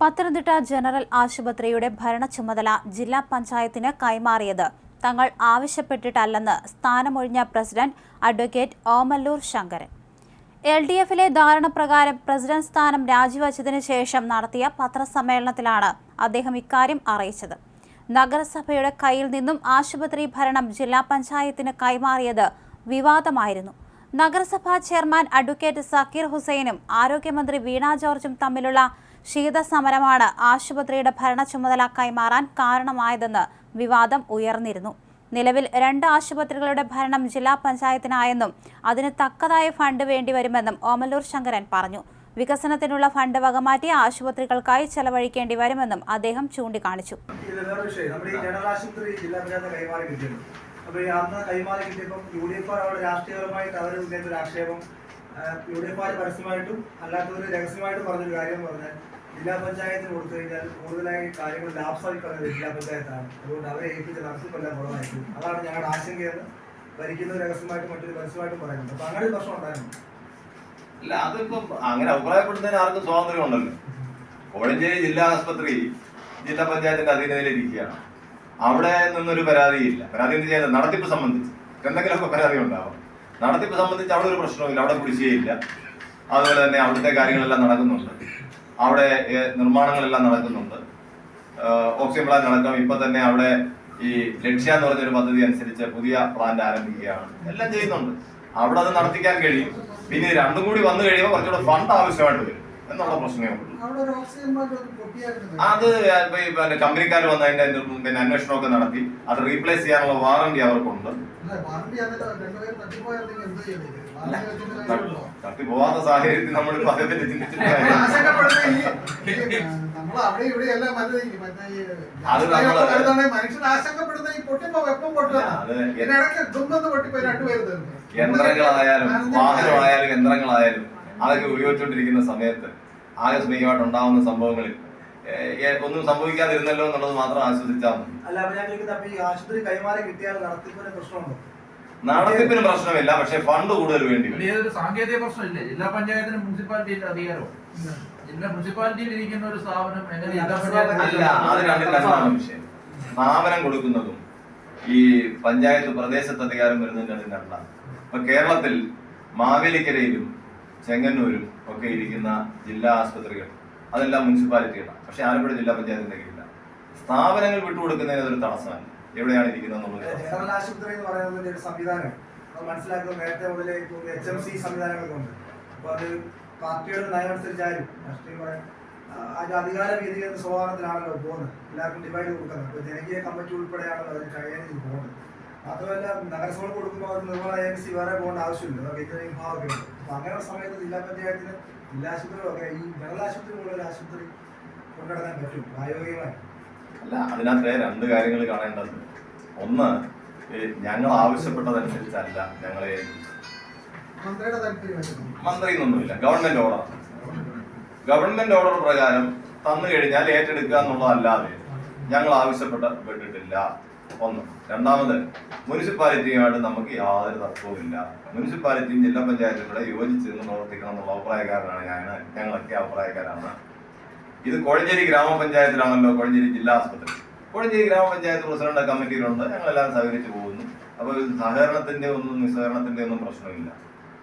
Pathanamthitta general ആശുപത്രിയുടെ ഭരണചുമതല ജില്ലാ പഞ്ചായത്തിന് കൈമാറിയത് തങ്ങൾ ആവശ്യപ്പെട്ടിട്ടല്ലെന്ന് സ്ഥാനമൊഴിഞ്ഞ president advocate Omallur Sankaran. L D എഫിലെ ധാരണ പ്രകാരം പ്രസിഡന്റ് സ്ഥാനം രാജിവച്ചതിനു ശേഷം നടത്തിയ പത്രസമ്മേളനത്തിലാണ് അദ്ദേഹം ഇക്കാര്യം അറിയിച്ചത്. നഗരസഭയുടെ കയ്യിൽ നിന്നും ആശുപത്രി ഭരണം ജില്ലാ പഞ്ചായത്തിന് കൈമാറിയത് വിവാദമായിരുന്നു. നഗരസഭാ ചെയർമാൻ അഡ്വക്കേറ്റ് സക്കീർ ഹുസൈനും ആരോഗ്യമന്ത്രി വീണ ജോർജും തമ്മിലുള്ള ശീതസമരമാണ് ആശുപത്രിയുടെ ഭരണ ചുമതല കൈമാറാൻ കാരണമായതെന്ന് വിവാദം ഉയർന്നിരുന്നു. നിലവിൽ രണ്ട് ആശുപത്രികളുടെ ഭരണം ജില്ലാ പഞ്ചായത്തിനായെന്നും അതിന് തക്കതായ ഫണ്ട് വേണ്ടിവരുമെന്നും ഓമല്ലൂർ ശങ്കരൻ പറഞ്ഞു. വികസനത്തിനുള്ള ഫണ്ട് വകമാറ്റി ആശുപത്രികൾക്കായി ചെലവഴിക്കേണ്ടി വരുമെന്നും അദ്ദേഹം ചൂണ്ടിക്കാണിച്ചു. അപ്പൊ അന്ന് കൈമാറി കിട്ടിയപ്പം യു ഡി എഫ് അവിടെ രാഷ്ട്രീയപരമായിട്ട് അവർ ഉന്നയിച്ച ഒരു ആക്ഷേപം യു ഡി എഫ് ആർ പരസ്യമായിട്ടും അല്ലാത്തവർ രഹസ്യമായിട്ടും പറഞ്ഞൊരു കാര്യം പറഞ്ഞാൽ ജില്ലാ പഞ്ചായത്തിന് കൊടുത്തു കഴിഞ്ഞാൽ കൂടുതലായി കാര്യങ്ങൾ ലാപ്സായി കളയുന്നത് ജില്ലാ പഞ്ചായത്താണ്. അതുകൊണ്ട് അവരെ ഏൽപ്പിച്ച നടത്തിപ്പെല്ലാം കുറവായിരിക്കും. അതാണ് ഞങ്ങളുടെ ആശങ്കയെന്ന് ഭരിക്കുന്നത് രഹസ്യമായിട്ടും മറ്റൊരു പരസ്യമായിട്ടും പറയുന്നുണ്ട്. അപ്പൊ അങ്ങനെ ഒരു പ്രശ്നം ഉണ്ടായിരുന്നു. അല്ല അതിപ്പോ അങ്ങനെ അഭിപ്രായപ്പെടുന്നതിന് ആർക്കും സ്വാതന്ത്ര്യം ഉണ്ടല്ലോ. കോഴഞ്ചേരി ജില്ലാ ആസ്പത്രി ജില്ലാ പഞ്ചായത്തിന്റെ അധീനതയിലിരിക്കുകയാണ്. അവിടെ നിന്നൊരു പരാതിയില്ല പരാതി എന്ത് ചെയ്യാൻ നടത്തിപ്പ് സംബന്ധിച്ച്. എന്തെങ്കിലുമൊക്കെ പരാതി ഉണ്ടാവും. നടത്തിപ്പ് സംബന്ധിച്ച് അവിടെ ഒരു പ്രശ്നവുമില്ല. അവിടെ കുടിശ്ശികയില്ല അതുപോലെ തന്നെ അവിടുത്തെ കാര്യങ്ങളെല്ലാം നടക്കുന്നുണ്ട്. അവിടെ നിർമ്മാണങ്ങളെല്ലാം നടക്കുന്നുണ്ട്. ഓക്സിജൻ പ്ലാന്റ് നടക്കാം. ഇപ്പൊ തന്നെ അവിടെ ഈ ലക്ഷ്യ എന്ന് പറഞ്ഞൊരു പദ്ധതി അനുസരിച്ച് പുതിയ പ്ലാന്റ് ആരംഭിക്കുകയാണ്. എല്ലാം ചെയ്യുന്നുണ്ട്. അവിടെ അത് നടത്തിക്കാൻ കഴിയും. പിന്നെ രണ്ടും കൂടി വന്നു കഴിയുമ്പോൾ കുറച്ചുകൂടെ ഫണ്ട് ആവശ്യമായിട്ട് വരും. എന്നുള്ള പ്രശ്നമേ ഉള്ളൂ. അത് പിന്നെ കമ്പനിക്കാർ വന്ന് അതിന്റെ പിന്നെ അന്വേഷണമൊക്കെ നടത്തി. അത് റീപ്ലേസ് ചെയ്യാനുള്ള വാറണ്ടി അവർക്കുണ്ട്. തട്ടിപ്പോവാത്ത സാഹചര്യത്തിൽ നമ്മൾ അത് യന്ത്രങ്ങളായാലും വാഹനമായാലും യന്ത്രങ്ങളായാലും. അതൊക്കെ ഉപയോഗിച്ചുകൊണ്ടിരിക്കുന്ന സമയത്ത് ആകസ്മികമായിട്ട് ഉണ്ടാവുന്ന സംഭവങ്ങളിൽ ഒന്നും സംഭവിക്കാതിരുന്നല്ലോ എന്നുള്ളത് മാത്രം ആശ്വസിച്ചാൽ മതി. അല്ല അപ്പൊ ഞാൻ ചോദിക്കുന്നത് ഈ ആശുപത്രി കൈമാറി കിട്ടിയാൽ നടത്തിപ്പിന് പ്രശ്നമുണ്ടോ? നടത്തിപ്പിന് പ്രശ്നമില്ല പക്ഷെ ഫണ്ട് കൂടുതൽ വേണ്ടി വരും. സാങ്കേതിക പ്രശ്നമില്ലേ? ജില്ലാ പഞ്ചായത്തിന് മുനിസിപ്പാലിറ്റിയുടെ അധികാരം ജില്ലാ മുനിസിപ്പാലിറ്റിയിൽ ഇരിക്കുന്ന ഒരു സ്ഥാപനം എങ്ങനെ ജില്ലാ പഞ്ചായത്ത് അല്ല അത് രണ്ടും രണ്ടാണ് വിഷയം. സ്ഥാപനം കൊടുക്കുന്നതും ഈ പഞ്ചായത്ത് പ്രദേശത്ത് അധികാരം വരുന്നതും രണ്ടും രണ്ടാണ്. ഇപ്പൊ കേരളത്തിൽ മാവേലിക്കരയിലും ചെങ്ങന്നൂരും ഒക്കെ ഇരിക്കുന്ന ജില്ലാ ആശുപത്രികൾ അതെല്ലാം മുനിസിപ്പാലിറ്റികളാണ് പക്ഷെ ആലപ്പുഴ ജില്ലാ പഞ്ചായത്തിന്റെ കീഴിലാണ് സ്ഥാപനങ്ങൾ വിട്ടുകൊടുക്കുന്നതിന് അതൊരു തടസ്സമല്ല. എവിടെയാണ് ഇരിക്കുന്നത് ജനറൽ ആശുപത്രി എന്ന് പറയുന്നത് ഒരു സംവിധാനം. മനസ്സിലാക്കുന്നത് നേരത്തെ മുതലേ എച്ച് എം സി സംവിധാനങ്ങളൊക്കെ ഉണ്ട്. അപ്പൊ അത് പാർട്ടിയുടെ നയമനുസരിച്ചായാലും രാഷ്ട്രീയം പറയാൻ അത് അധികാര വീതികളുടെ സ്വഭാവത്തിലാണല്ലോ പോകുന്നത്. എല്ലാവർക്കും ഡിവൈഡ് കൊടുക്കുന്നത്. അപ്പൊ ജനകീയ കമ്മിറ്റി ഉൾപ്പെടെയാണല്ലോ അതിന് ചെയ്ത് പോകുന്നത്. മാത്രമല്ല നഗരസഭ കൊടുക്കുമ്പോൾ അത് നിർമ്മാണ ഏജൻസി വേറെ പോകേണ്ട ആവശ്യമില്ല. അതൊക്കെ ഇത്രയും വിഭാഗമൊക്കെ ഉണ്ട് അങ്ങനെയുള്ള സമയത്ത് ജില്ലാ പഞ്ചായത്തിന് ജില്ലാ ആശുപത്രികളൊക്കെ ഈ ജനറൽ ആശുപത്രി പോലുള്ള ആശുപത്രി കൊണ്ടുനടക്കാൻ പറ്റും പ്രായോഗികമായി. അല്ല അതിനകത്ത് രണ്ട് കാര്യങ്ങൾ കാണേണ്ടത്. ഒന്ന് ഞങ്ങൾ ആവശ്യപ്പെട്ടതനുസരിച്ചല്ല ഞങ്ങളെ മന്ത്രി എന്നൊന്നുമില്ല ഗവൺമെന്റ് ഓർഡർ ഗവൺമെന്റ് ഓർഡർ പ്രകാരം തന്നു കഴിഞ്ഞാൽ ഏറ്റെടുക്കുക എന്നുള്ളതല്ലാതെ ഞങ്ങൾ ആവശ്യപ്പെട്ടിട്ടില്ല ഒന്ന്. രണ്ടാമത് മുനിസിപ്പാലിറ്റിയുമായിട്ട് നമുക്ക് യാതൊരു തർക്കവുമില്ല മുനിസിപ്പാലിറ്റിയും ജില്ലാ പഞ്ചായത്തും യോജിച്ച് നിന്ന് പ്രവർത്തിക്കണം എന്നുള്ള അഭിപ്രായക്കാരനാണ് ഞാൻ ഞങ്ങളൊക്കെ അഭിപ്രായക്കാരാണ്. ഇത് കോഴഞ്ചേരി ഗ്രാമപഞ്ചായത്തിലാണല്ലോ കോഴഞ്ചേരി ജില്ലാ ആസ്പത്രി. കോഴഞ്ചേരി ഗ്രാമപഞ്ചായത്ത് പ്രസിഡന്റ് കമ്മിറ്റിയിലുണ്ട് ഞങ്ങളെല്ലാം സഹകരിച്ച് പോകുന്നു. അപ്പോൾ സഹകരണത്തിന്റെ ഒന്നും നിസ്സഹകരണത്തിന്റെ ഒന്നും പ്രശ്നമില്ല.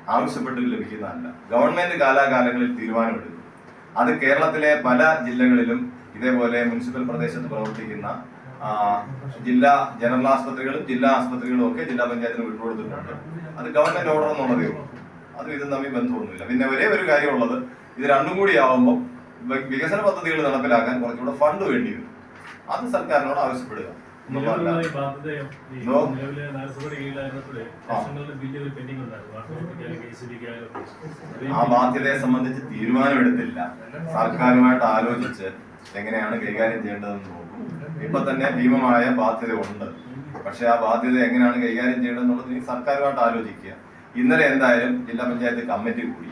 ആവശ്യപ്പെട്ട് ലഭിക്കുന്നതല്ല. ഗവൺമെന്റ് കാലാകാലങ്ങളിൽ തീരുമാനമെടുക്കും. അത് കേരളത്തിലെ പല ജില്ലകളിലും ഇതേപോലെ മുനിസിപ്പൽ പ്രദേശത്ത് പ്രവർത്തിക്കുന്ന ജില്ലാ ജനറൽ ആസ്പത്രികളും ജില്ലാ ആസ്പത്രികളും ഒക്കെ ജില്ലാ പഞ്ചായത്തിന് വിട്ടുകൊടുത്തിട്ടുണ്ട് അത് ഗവൺമെന്റ് ഓർഡർ എന്നുള്ളതേ ഉള്ളൂ. അത് ഇതും തമ്മിൽ ബന്ധമൊന്നുമില്ല. പിന്നെ ഒരേ ഒരു കാര്യമുള്ളത് ഇത് രണ്ടും കൂടി ആവുമ്പോൾ വികസന പദ്ധതികൾ നടപ്പിലാക്കാൻ കുറച്ചുകൂടെ ഫണ്ട് വേണ്ടി വരും അത് സർക്കാരിനോട് ആവശ്യപ്പെടുക. ആ ബാധ്യതയെ സംബന്ധിച്ച് തീരുമാനമെടുത്തില്ല. സർക്കാരുമായിട്ട് ആലോചിച്ച് എങ്ങനെയാണ് കൈകാര്യം ചെയ്യേണ്ടതെന്ന് നോക്കും. ഇപ്പൊ തന്നെ ഭീമമായ ബാധ്യത ഉണ്ട്. പക്ഷെ ആ ബാധ്യത എങ്ങനെയാണ് കൈകാര്യം ചെയ്യേണ്ടതെന്നുള്ളത് ഇനി സർക്കാരുമായിട്ട് ആലോചിക്കുക. ഇന്നലെ എന്തായാലും ജില്ലാ പഞ്ചായത്ത് കമ്മിറ്റി കൂടി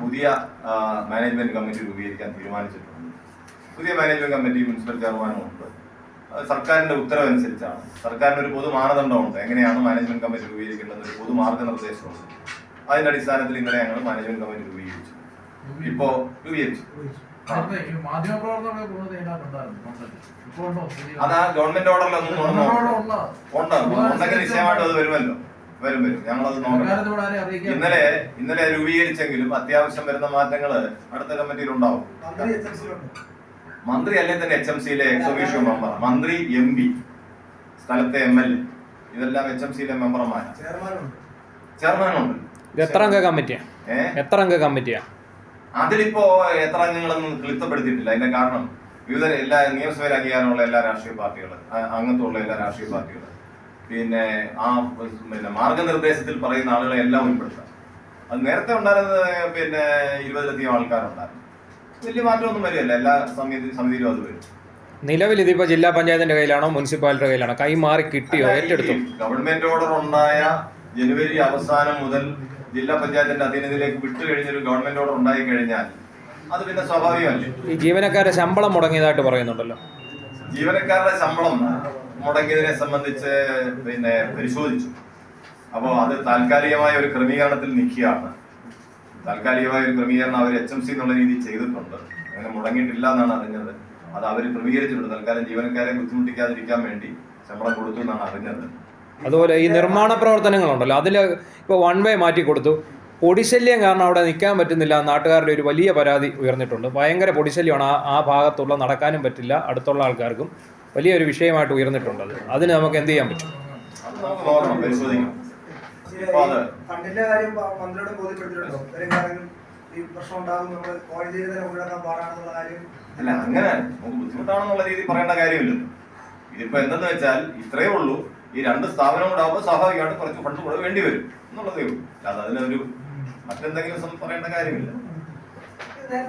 പുതിയ മാനേജ്മെന്റ് കമ്മിറ്റി രൂപീകരിക്കാൻ തീരുമാനിച്ചിട്ടുണ്ട്. പുതിയ മാനേജ്മെന്റ് കമ്മിറ്റി മുനിസിപ്പൽ ചെയർമാനും ഉണ്ട് സർക്കാരിന്റെ ഉത്തരവനുസരിച്ചാണ്. സർക്കാരിന് ഒരു പൊതു മാനദണ്ഡമുണ്ട് എങ്ങനെയാണ് മാനേജ്മെന്റ് കമ്മിറ്റി രൂപീകരിക്കേണ്ടത് ഒരു പൊതു മാർഗനിർദ്ദേശമുണ്ട്. അതിന്റെ അടിസ്ഥാനത്തിൽ ഇന്നലെ ഞങ്ങൾ മാനേജ്മെന്റ് കമ്മിറ്റി രൂപീകരിച്ചു. ഇപ്പോ രൂപീകരിച്ചു. അത് ആ ഗവൺമെന്റ് ഓർഡറിലൊന്നും ഉണ്ട്? ഉണ്ടെങ്കിൽ നിശ്ചയമായിട്ടും അത് വരുമല്ലോ. വരും വരും. ഞങ്ങളത് നോക്കണം. ഇന്നലെ ഇന്നലെ രൂപീകരിച്ചെങ്കിലും അത്യാവശ്യം വരുന്ന മാറ്റങ്ങൾ അടുത്ത കമ്മിറ്റിയിൽ ഉണ്ടാവും. മന്ത്രി അല്ലേ തന്നെ എച്ച് എം സിയിലെ എക്സിക്യൂട്ടീവ് മെമ്പർ മന്ത്രി എം പി സ്ഥലത്തെ എം എൽ എ ഇതെല്ലാം എച്ച് എം സിയിലെ മെമ്പർമാരാണ് ചെയർമാനുണ്ട്. എത്ര അംഗ കമ്മിറ്റിയാ? ഏഹ് എത്ര അംഗ കമ്മിറ്റിയാ? അതിലിപ്പോ എത്ര അംഗങ്ങളൊന്നും ക്ലിപ്തപ്പെടുത്തിയിട്ടില്ല അതിന്റെ കാരണം വിവിധ എല്ലാ നിയമസഭയിൽ അംഗീകാരമുള്ള എല്ലാ രാഷ്ട്രീയ പാർട്ടികളും അംഗത്വമുള്ള എല്ലാ രാഷ്ട്രീയ പാർട്ടികളും. പിന്നെ ആ പിന്നെ മാർഗനിർദ്ദേശത്തിൽ പറയുന്ന ആളുകളെ എല്ലാം ഉൾപ്പെടുത്താം. അത് നേരത്തെ ഉണ്ടായിരുന്നത് പിന്നെ ഇരുപതിലധികം ആൾക്കാരുണ്ടായിരുന്നു. വലിയ മാറ്റമൊന്നും വരികയല്ല. എല്ലാ സമിതി സമിതിയിലും അത് വരും. നിലവിൽ ഇതിപ്പോ ജില്ലാ പഞ്ചായത്തിന്റെ കയ്യിലാണോ മുനിസിപ്പാലിറ്റിയുടെ കയ്യിലാണോ? കൈമാറി കിട്ടിയോ ഏറ്റെടുത്തു? ഗവൺമെന്റ് ഓർഡർ ഉണ്ടായ ജനുവരി അവസാനം മുതൽ ജില്ലാ പഞ്ചായത്തിന്റെ അധീനതയിലേക്ക് വിട്ടു കഴിഞ്ഞൊരു ഗവൺമെന്റ് ഓർഡർ ഉണ്ടായി കഴിഞ്ഞാൽ അത് പിന്നെ സ്വാഭാവികമല്ലേ? ഈ ജീവനക്കാരുടെ ശമ്പളം മുടങ്ങിയതായിട്ട് പറയുന്നുണ്ടല്ലോ. ജീവനക്കാരുടെ ശമ്പളം മുടങ്ങിയതിനെ സംബന്ധിച്ച് പിന്നെ പരിശോധിച്ചു. അപ്പോൾ അത് താൽക്കാലികമായ ഒരു ക്രമീകരണത്തിൽ നിൽക്കുകയാണ്. താൽക്കാലികമായ ഒരു ക്രമീകരണം അവർ എച്ച് എം സി എന്നുള്ള രീതിയിൽ ചെയ്തിട്ടുണ്ട്. അങ്ങനെ മുടങ്ങിയിട്ടില്ല എന്നാണ് അറിഞ്ഞത്. അത് അവർ ക്രമീകരിച്ചിട്ടുണ്ട്. തൽക്കാലം ജീവനക്കാരെ ബുദ്ധിമുട്ടിക്കാതിരിക്കാൻ വേണ്ടി ശമ്പളം കൊടുത്തു എന്നാണ് അറിഞ്ഞത്. അതുപോലെ ഈ നിർമ്മാണ പ്രവർത്തനങ്ങളുണ്ടല്ലോ. അതിൽ ഇപ്പോൾ വൺ വേ മാറ്റി കൊടുത്തു. പൊടിശല്യം കാരണം അവിടെ നിൽക്കാൻ പറ്റുന്നില്ല. നാട്ടുകാരുടെ ഒരു വലിയ പരാതി ഉയർന്നിട്ടുണ്ട്. ഭയങ്കര പൊടിശല്യമാണ് ആ ആ ഭാഗത്തുള്ള നടക്കാനും പറ്റില്ല. അടുത്തുള്ള ആൾക്കാർക്കും വലിയൊരു വിഷയമായിട്ട് ഉയർന്നിട്ടുണ്ട് അത്. അതിന് നമുക്ക് എന്ത് ചെയ്യാൻ പറ്റും? അല്ല അങ്ങനെ നമുക്ക് ബുദ്ധിമുട്ടാണെന്നുള്ള രീതിയിൽ പറയേണ്ട കാര്യമില്ല. ഇതിപ്പോ എന്തെന്ന് വെച്ചാൽ ഇത്രയേ ഉള്ളൂ. ഈ രണ്ട് സ്ഥാപനം കൂടെ ആകുമ്പോൾ സ്വാഭാവികമായിട്ട് കുറച്ച് ഫണ്ട് കൂടെ വേണ്ടി വരും എന്നുള്ളതേ ഉള്ളൂ. അല്ലാതെ അതിനൊരു മറ്റെന്തെങ്കിലും പറയേണ്ട കാര്യമില്ല.